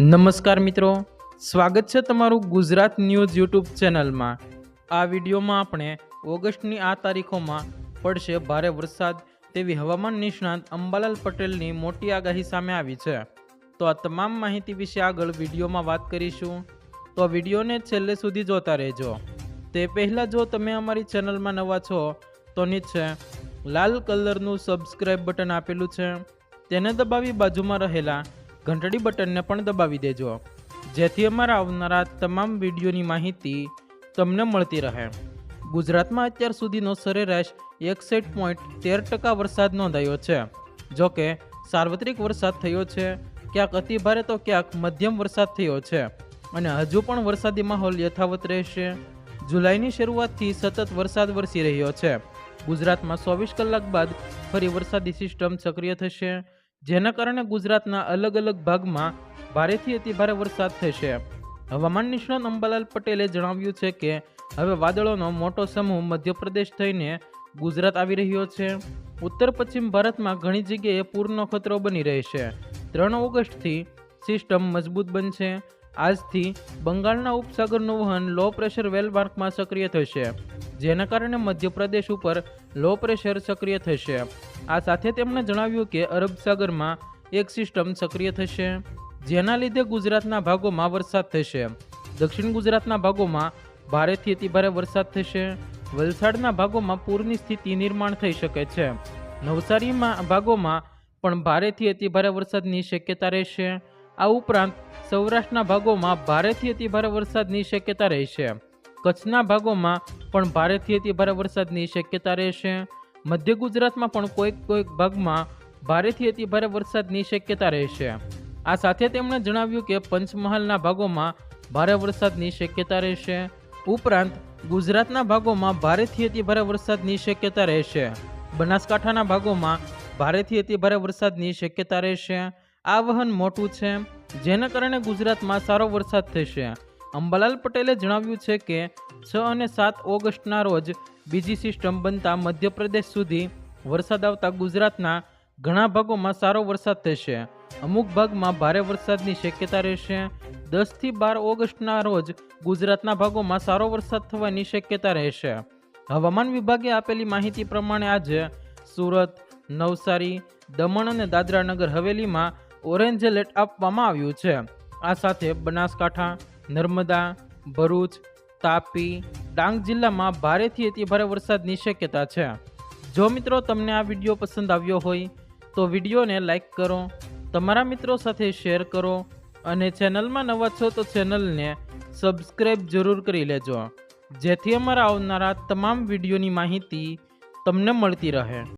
નમસ્કાર મિત્રો. સ્વાગત છે તમારું ગુજરાત ન્યૂઝ યુટ્યુબ ચેનલમાં. આ વિડીયોમાં આપણે ઓગસ્ટની આ તારીખોમાં પડશે ભારે વરસાદ તેવી હવામાન નિષ્ણાંત અંબાલાલ પટેલની મોટી આગાહી સામે આવી છે. તો આ તમામ માહિતી વિશે આગળ વિડીયોમાં વાત કરીશું. તો વિડીયોને છેલ્લે સુધી જોતા રહેજો. તે પહેલાં જો તમે અમારી ચેનલમાં નવા છો, તો નીચે લાલ કલરનું સબસ્ક્રાઈબ બટન આપેલું છે. તેને દબાવી બાજુમાં રહેલા ઘંટડી બટનને પણ દબાવી દેજો. જેથી અમારા આવનારા તમામ વિડીયોની માહિતી તમને મળતી રહે. ગુજરાતમાં અત્યાર સુધીનો સરેરાશ એકસઠ પોઈન્ટ તેર ટકા વરસાદ નોંધાયો છે. જોકે, સાર્વત્રિક વરસાદ થયો છે, ક્યાંક અતિભારે તો ક્યાંક મધ્યમ વરસાદ થયો છે અને હજુ પણ વરસાદી માહોલ યથાવત રહેશે. જુલાઈની શરૂઆતથી સતત વરસાદ વરસી રહ્યો છે. ગુજરાતમાં ચોવીસ કલાક બાદ ફરી વરસાદી સિસ્ટમ સક્રિય થશે. જેના કારણે ગુજરાતના અલગ અલગ ભાગમાં ભારેથી અતિભારે વરસાદ થશે. હવામાન નિષ્ણાત અંબાલાલ પટેલે જણાવ્યું છે કે, હવે વાદળોનો મોટો સમૂહ મધ્યપ્રદેશ થઈને ગુજરાત આવી રહ્યો છે. ઉત્તર પશ્ચિમ ભારતમાં ઘણી જગ્યાએ પૂરનો ખતરો બની રહેશે. ત્રણ ઓગસ્ટથી સિસ્ટમ મજબૂત બનશે. આજથી બંગાળના ઉપસાગરનું વહન લો પ્રેશર વેલમાર્કમાં સક્રિય થશે. જેના કારણે મધ્યપ્રદેશ ઉપર લો પ્રેશર સક્રિય થશે. આ સાથે તેમણે જણાવ્યું કે અરબ સાગરમાં એક સિસ્ટમ સક્રિય થશે, જેના લીધે ગુજરાતના ભાગોમાં વરસાદ થશે. દક્ષિણ ગુજરાતના ભાગોમાં ભારેથી અતિભારે વરસાદ થશે. વલસાડના ભાગોમાં પૂરની સ્થિતિ નિર્માણ થઈ શકે છે. નવસારીમાં ભાગોમાં પણ ભારેથી અતિભારે વરસાદની શક્યતા રહેશે. આ ઉપરાંત સૌરાષ્ટ્રના ભાગોમાં ભારેથી અતિભારે વરસાદની શક્યતા રહેશે. કચ્છના ભાગોમાં પણ ભારેથી અતિભારે વરસાદની શક્યતા રહેશે. મધ્ય ગુજરાતમાં પણ કોઈક કોઈક ભાગમાં ભારેથી અતિભારે વરસાદની શક્યતા રહેશે. આ સાથે તેમણે જણાવ્યું કે પંચમહાલના ભાગોમાં ભારે વરસાદની શક્યતા રહેશે. ઉપરાંત ગુજરાતના ભાગોમાં ભારેથી અતિભારે વરસાદની શક્યતા રહેશે. બનાસકાંઠાના ભાગોમાં ભારેથી અતિભારે વરસાદની શક્યતા રહેશે. આ વહન મોટું છે, જેના કારણે ગુજરાતમાં સારો વરસાદ થશે. અંબાલાલ પટેલે જણાવ્યું છે કે છ અને સાત ઓગસ્ટના રોજ બીજી સિસ્ટમ બનતા મધ્યપ્રદેશ સુધી વરસાદ આવતા ગુજરાતના ઘણા ભાગોમાં સારો વરસાદ થશે. અમુક ભાગમાં ભારે વરસાદની શક્યતા રહેશે. દસથી બાર ઓગસ્ટના રોજ ગુજરાતના ભાગોમાં સારો વરસાદ થવાની શક્યતા રહેશે. હવામાન વિભાગે આપેલી માહિતી પ્રમાણે આજે સુરત, નવસારી, દમણ અને દાદરા નગર હવેલીમાં ઓરેન્જ એલર્ટ આપવામાં આવ્યું છે. આ સાથે બનાસકાંઠા નર્મદા, ભરૂચ, તાપી, ડાંગ જિલ્લામાં ભારેથી અતિભારે વરસાદની શક્યતા છે. જો મિત્રો તમને આ વીડિયો પસંદ આવ્યો હોય, તો વિડીયોને લાઇક કરો, તમારા મિત્રો સાથે શેર કરો અને ચેનલમાં નવા છો તો ચેનલને સબસ્ક્રાઈબ જરૂર કરી લેજો. જેથી અમારા આવનારા તમામ વિડીયોની માહિતી તમને મળતી રહે.